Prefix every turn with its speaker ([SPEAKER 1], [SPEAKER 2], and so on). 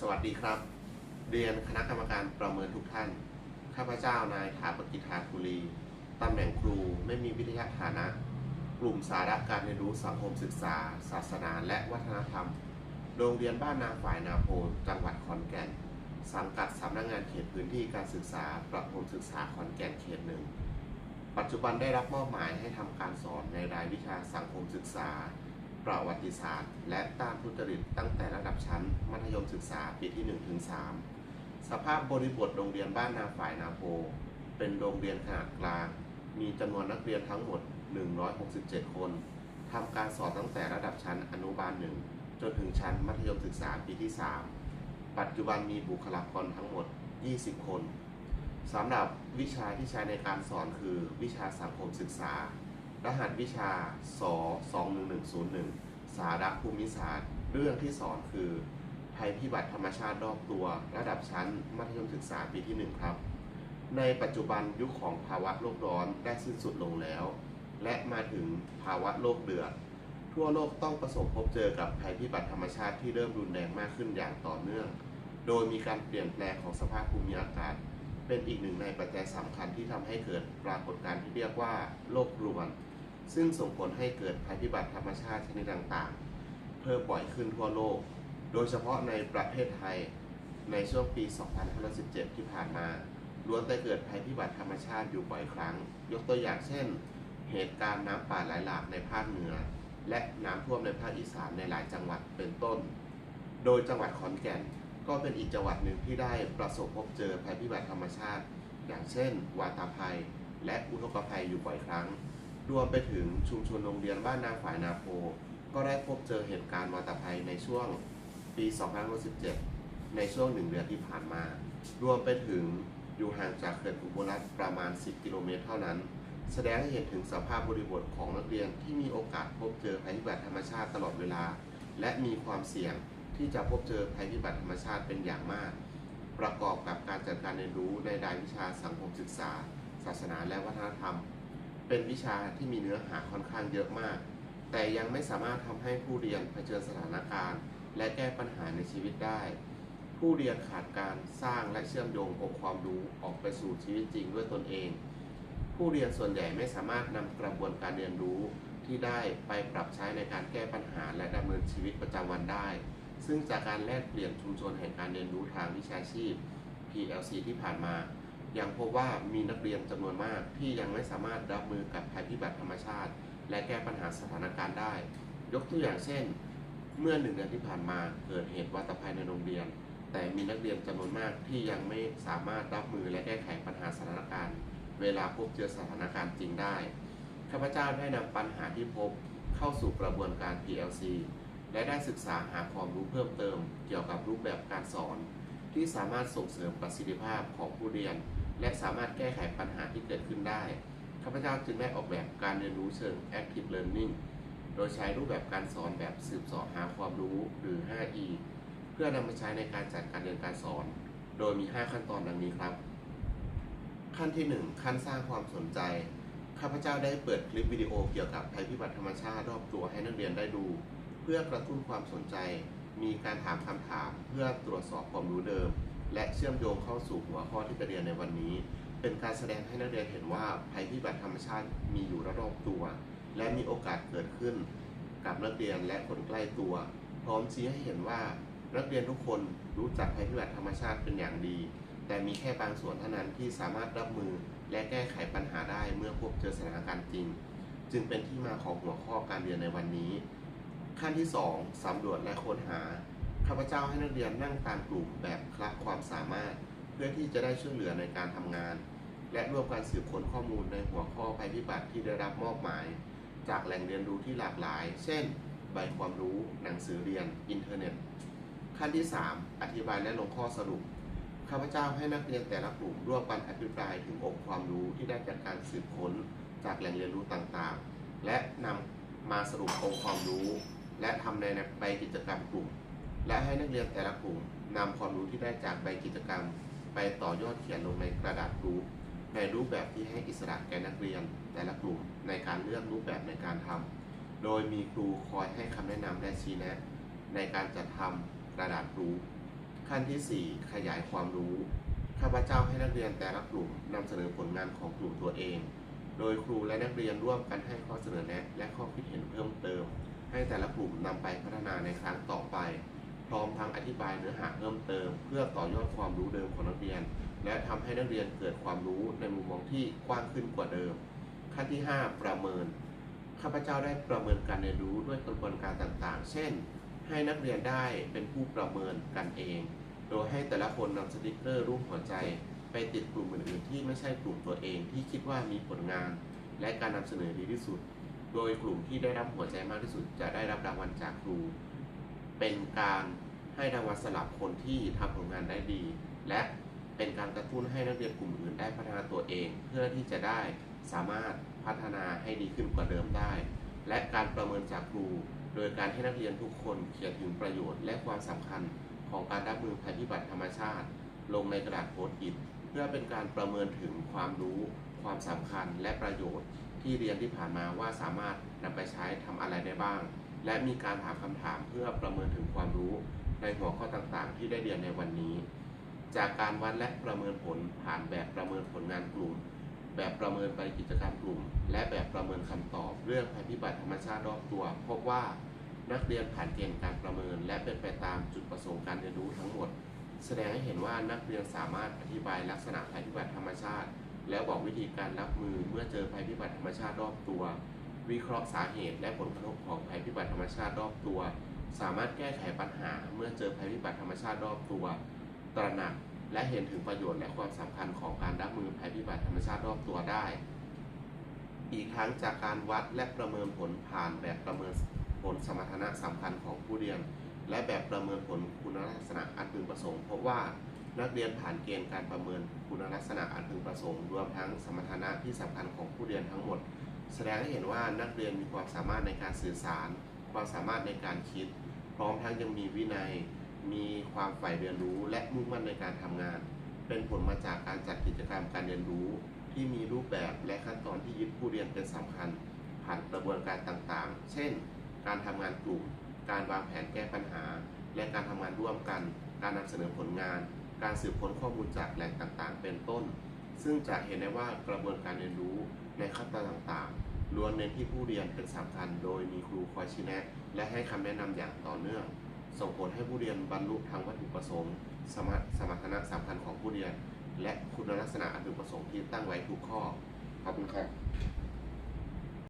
[SPEAKER 1] สวัสดีครับ เรียนคณะกรรมการประเมินทุกท่าน ข้าพเจ้านายถาปกิทาคุรีตำแหน่งครูไม่มีวิทยาฐานะ กลุ่มสาระการเรียนรู้สังคมศึกษา ศาสนาและวัฒนธรรม โรงเรียนบ้านนาฝ่ายนาโพจังหวัดขอนแก่น สังกัดสำนักงานเขตพื้นที่การศึกษา ประถมศึกษาขอนแก่นเขตหนึ่ง ปัจจุบันได้รับมอบหมายให้ทำการสอนในรายวิชาสังคมศึกษา ประวัติศาสตร์ และต้านทุจริตตั้งแต่ระดับชั้น มัธยมศึกษาปีที่1ถึง3สภาพบริบทโรงเรียนบ้านนาฝ่ายนาโพ เป็นโรงเรียนขนาดกลาง มีจำนวนนักเรียนทั้งหมด 167 คนทำการสอนตั้งแต่ระดับชั้นอนุบาล 1 จนถึงชั้นมัธยมศึกษาปีที่ 3 ปัจจุบันมีบุคลากรทั้งหมด 20 คนสำหรับวิชาที่ใช้ในการสอนคือวิชาสังคมศึกษา รหัสวิชาส21101 สาระภูมิศาสตร์ เรื่องที่สอนคือภัยพิบัติธรรมชาติรอบตัว ระดับชั้น มัธยมศึกษาปีที่ 1 ครับ ในปัจจุบันยุคของภาวะโลกร้อนได้สิ้นสุดลงแล้ว และมาถึงภาวะโลกเดือด ทั่วโลกต้องประสบพบเจอกับภัยพิบัติธรรมชาติที่เริ่มรุนแรงมากขึ้นอย่างต่อเนื่อง โดยมีการเปลี่ยนแปลงของสภาพภูมิอากาศเป็นอีกหนึ่งในปัจจัยสำคัญที่ทำให้เกิดปรากฏการณ์ที่เรียกว่าโลกรวน ซึ่งส่งผลให้เกิดภัยพิบัติธรรมชาติชนิดต่างๆ เพิ่มบ่อยขึ้นทั่วโลก โดยเฉพาะในประเทศไทยในช่วงปี2517 ที่ผ่านมาล้วนแต่เกิดภัยพิบัติธรรมชาติอยู่บ่อยครั้ง ยกตัวอย่างเช่น เหตุการณ์น้ำป่าไหลหลากในภาคเหนือ และน้ำท่วมในภาคอีสานในหลายจังหวัดเป็นต้น โดยจังหวัดขอนแก่นก็เป็นอีกจังหวัดหนึ่งที่ได้ประสบพบเจอภัยพิบัติธรรมชาติ อย่างเช่น วาตาภัย และอุทกภัยอยู่บ่อยครั้ง รวมไปถึงชุมชนโรงเรียนบ้านนาฝ่ายนาโพ ก็ได้พบเจอเหตุการณ์วาตภัยในช่วงปี 2517 ในช่วงหนึ่งเดือนที่ผ่านมา รวมไปถึงอยู่ห่างจากเขื่อนอุบลรัตน์ประมาณ 10 กิโลเมตรเท่านั้น แสดงให้เห็นถึงสภาพบริบทของนักเรียนที่มีโอกาสพบเจอภัยพิบัติธรรมชาติตลอดเวลา และมีความเสี่ยงที่จะพบเจอภัยพิบัติธรรมชาติเป็นอย่างมาก ประกอบกับการจัดการเรียนรู้ในรายวิชาสังคมศึกษา ศาสนาและวัฒนธรรม เป็นวิชาที่มีเนื้อหาค่อนข้างเยอะมาก แต่ยังไม่สามารถทำให้ผู้เรียนเผชิญสถานการณ์ และแก้ปัญหาในชีวิตได้ ผู้เรียนขาดการสร้างและเชื่อมโยงองค์ความรู้ออกไปสู่ชีวิตจริงด้วยตนเอง ผู้เรียนส่วนใหญ่ไม่สามารถนำกระบวนการเรียนรู้ที่ได้ไปปรับใช้ในการแก้ปัญหาและดำเนินชีวิตประจำวันได้ ซึ่งจากการแลกเปลี่ยนชุมชนแห่งการเรียนรู้ทางวิชาชีพ PLC ที่ผ่านมา ยังพบว่ามีนักเรียนจำนวนมากที่ยังไม่สามารถรับมือกับภัยพิบัติธรรมชาติ และแก้ปัญหาสถานการณ์ได้ ยกตัวอย่างเช่น เมื่อหนึ่งเดือนที่ผ่านมาเกิดเหตุวาตภัยในโรงเรียน แต่มีนักเรียนจำนวนมากที่ยังไม่สามารถรับมือและแก้ไขปัญหาสถานการณ์ เวลาพบเจอสถานการณ์จริงได้ข้าพเจ้าได้นำปัญหาที่พบเข้าสู่กระบวนการ PLC และได้ศึกษาหาความรู้เพิ่มเติม เกี่ยวกับรูปแบบการสอน ที่สามารถส่งเสริมประสิทธิภาพของผู้เรียน และสามารถแก้ไขปัญหาที่เกิดขึ้นได้ข้าพเจ้าจึงได้ออกแบบการเรียนรู้เชิง Active Learning โดยใช้รูปแบบการสอนแบบสืบสอบหาความรู้หรือ 5E เพื่อนำมาใช้ในการจัดการเรียนการสอน โดยมี 5 ขั้นตอนดังนี้ครับ ขั้นที่ 1 ขั้นสร้างความสนใจ ข้าพเจ้าได้เปิดคลิปวิดีโอเกี่ยวกับภัยพิบัติธรรมชาติรอบตัวให้นักเรียนได้ดู เพื่อกระตุ้นความสนใจ มีการถามคำถามเพื่อตรวจสอบความรู้เดิม และเชื่อมโยงเข้าสู่หัวข้อที่จะเรียนในวันนี้ เป็นการแสดงให้นักเรียนเห็นว่าภัยพิบัติธรรมชาติมีอยู่รอบตัว และมีโอกาสเกิดขึ้น กับนักเรียนและคนใกล้ตัว พร้อมชี้ให้เห็นว่านักเรียนทุกคนรู้จักภัยพิบัติธรรมชาติเป็นอย่างดี แต่มีแค่บางส่วนเท่านั้นที่สามารถรับมือและแก้ไขปัญหาได้เมื่อพบเจอสถานการณ์จริง จึงเป็นที่มาของหัวข้อการเรียนในวันนี้ ขั้นที่ 2สำรวจและค้นหา ข้าพเจ้าให้นักเรียนนั่งตามกลุ่มแบบคละความสามารถ เพื่อที่จะได้ช่วยเหลือในการทำงาน และร่วมการสืบค้นข้อมูลในหัวข้อภัยพิบัติที่ได้รับมอบหมาย จากแหล่งเรียนรู้ที่หลากหลาย เช่น ใบความรู้ หนังสือเรียน อินเทอร์เน็ต ขั้นที่ 3 อธิบายและลงข้อสรุป ข้าพเจ้าให้นักเรียนแต่ละกลุ่มร่วมกันอภิปรายถึงองค์ความรู้ที่ได้จากการสืบค้น จากแหล่งเรียนรู้ต่างๆ และนำมาสรุปองค์ความรู้ และทำในใบกิจกรรมกลุ่ม และให้นักเรียนแต่ละกลุ่มนำความรู้ที่ได้จากใบกิจกรรม ไปต่อยอดเขียนลงในกระดาษรูปในรูปแบบที่ให้อิสระแก่นักเรียน แต่ละกลุ่มในการเลือกรูปแบบในการทำโดยมีครูคอยให้คำแนะนำและชี้แนะ ในการจัดทำกระดาษรูปขั้นที่ 4 ขยายความรู้ข้าพเจ้าให้นักเรียนแต่ละกลุ่มนำเสนอผลงานของกลุ่มตัวเอง โดยครูและนักเรียนร่วมกันให้ข้อเสนอแนะ และข้อคิดเห็นเพิ่มเติม ให้แต่ละกลุ่มนำไปพัฒนาในครั้งต่อไป พร้อมทั้งอธิบายเนื้อหาเพิ่มเติม เพื่อต่อยอดความรู้เดิมของนักเรียน และทำให้นักเรียนเกิดความรู้ในมุมมองที่กว้างขึ้นกว่าเดิม ขั้นที่ 5 ประเมิน ข้าพเจ้าได้ประเมินการเรียนรู้ด้วยกระบวนการต่างๆ เช่น ให้นักเรียนได้เป็นผู้ประเมินกันเอง โดยให้แต่ละคนนำสติกเกอร์รูปหัวใจ ไปติดกลุ่มอื่นๆที่ไม่ใช่กลุ่มตัวเองที่คิดว่ามีผลงาน และการนำเสนอดีที่สุด โดยกลุ่มที่ได้รับหัวใจมากที่สุดจะได้รับรางวัลจากครู เป็นการให้รางวัลสลับคนที่ทำผลงานได้ดี และเป็นการกระตุ้นให้นักเรียนกลุ่มอื่นได้พัฒนาตัวเอง เพื่อที่จะได้สามารถพัฒนาให้ดีขึ้นกว่าเดิมได้ และการประเมินจากครู โดยการให้นักเรียนทุกคนเขียนถึงประโยชน์และความสำคัญของการรับมือภัยพิบัติธรรมชาติ ลงในกระดาษโพสต์อิทเพื่อเป็นการประเมินถึงความรู้ ความสำคัญและประโยชน์ที่เรียนที่ผ่านมาว่าสามารถนำไปใช้ทำอะไรได้บ้าง และมีการถามคำถามเพื่อประเมินถึงความรู้ในหัวข้อต่างๆ ที่ได้เรียนในวันนี้ จากการวัดและประเมินผลผ่านแบบประเมินผลงานกลุ่ม แบบประเมินไปกิจกรรมกลุ่ม และแบบประเมินคำตอบเรื่องภัยพิบัติธรรมชาติรอบตัว พบว่านักเรียนผ่านเกณฑ์การประเมิน และเป็นไปตามจุดประสงค์การเรียนรู้ทั้งหมด แสดงให้เห็นว่านักเรียนสามารถอธิบายลักษณะภัยพิบัติธรรมชาติ แล้วบอกวิธีการรับมือเมื่อเจอภัยพิบัติธรรมชาติรอบตัว วิเคราะห์สาเหตุและผลกระทบของภัยพิบัติธรรมชาติรอบตัว สามารถแก้ไขปัญหาเมื่อเจอภัยพิบัติธรรมชาติรอบตัว ตระหนักและเห็นถึงประโยชน์และความสำคัญของการรับมือภัยพิบัติธรรมชาติรอบตัวได้ อีกทั้งจากการวัดและประเมินผลผ่านแบบประเมินผลสมรรถนะสำคัญของผู้เรียน และแบบประเมินผลคุณลักษณะอันพึงประสงค์พบว่านักเรียนผ่านเกณฑ์การประเมินคุณลักษณะอันพึงประสงค์ รวมทั้งสมรรถนะที่สำคัญของผู้เรียนทั้งหมด แสดงให้เห็นว่านักเรียนมีความสามารถในการสื่อสาร ความสามารถในการคิด พร้อมทั้งยังมีวินัย มีความใฝ่เรียนรู้และมุ่งมั่นในการทำงาน เป็นผลมาจากการจัดกิจกรรมการเรียนรู้ ที่มีรูปแบบและขั้นตอนที่ยึดผู้เรียนเป็นสำคัญ ผ่านกระบวนการต่างๆ เช่น การทำงานกลุ่ม การวางแผนแก้ปัญหา และการทำงานร่วมกัน การนำเสนอผลงาน การสืบค้นข้อมูลจากแหล่งต่างๆ เป็นต้น ซึ่งจะเห็นได้ว่ากระบวนการเรียนรู้ ในขั้นตอนต่างๆล้วนเน้นที่ผู้เรียนเป็นสำคัญ โดยมีครูคอยชี้แนะ และให้คำแนะนำอย่างต่อเนื่อง ส่งผลให้ผู้เรียนบรรลุทางวัตถุประสงค์ สมรรถนะสำคัญของผู้เรียน และคุณลักษณะอันถึงประสงค์ที่ตั้งไว้ทุกข้อขอบคุณครับ